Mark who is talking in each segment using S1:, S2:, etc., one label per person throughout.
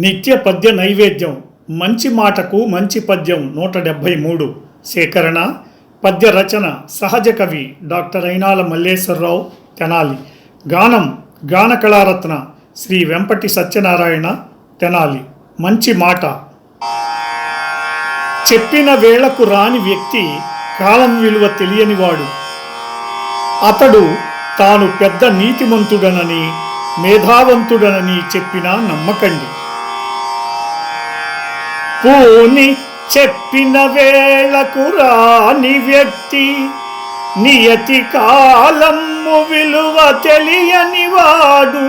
S1: నిత్య పద్య నైవేద్యం. మంచి మాటకు మంచి పద్యం నూట డెబ్భై మూడు. సేకరణ. పద్య రచన సహజ కవి డాక్టర్ అయినాల మల్లేశ్వరరావు తెనాలి. గానం గాన కళారత్న శ్రీ వెంపటి సత్యనారాయణ తెనాలి. మంచి మాట. చెప్పిన వేళకు రాని వ్యక్తి కాలం విలువ తెలియనివాడు అతడు తాను పెద్ద నీతిమంతుడనని మేధావంతుడనని చెప్పినా నమ్మకండి. పూని చెప్పిన వేళకు రాని వ్యక్తి నియతి కాలము విలువ తెలియని వాడు.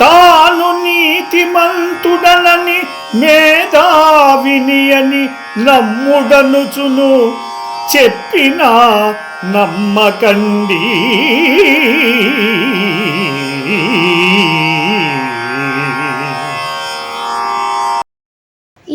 S1: తాను నీతిమంతుడనని మేధావిని అని నమ్ముడనుచును. చెప్పినా నమ్మకండి.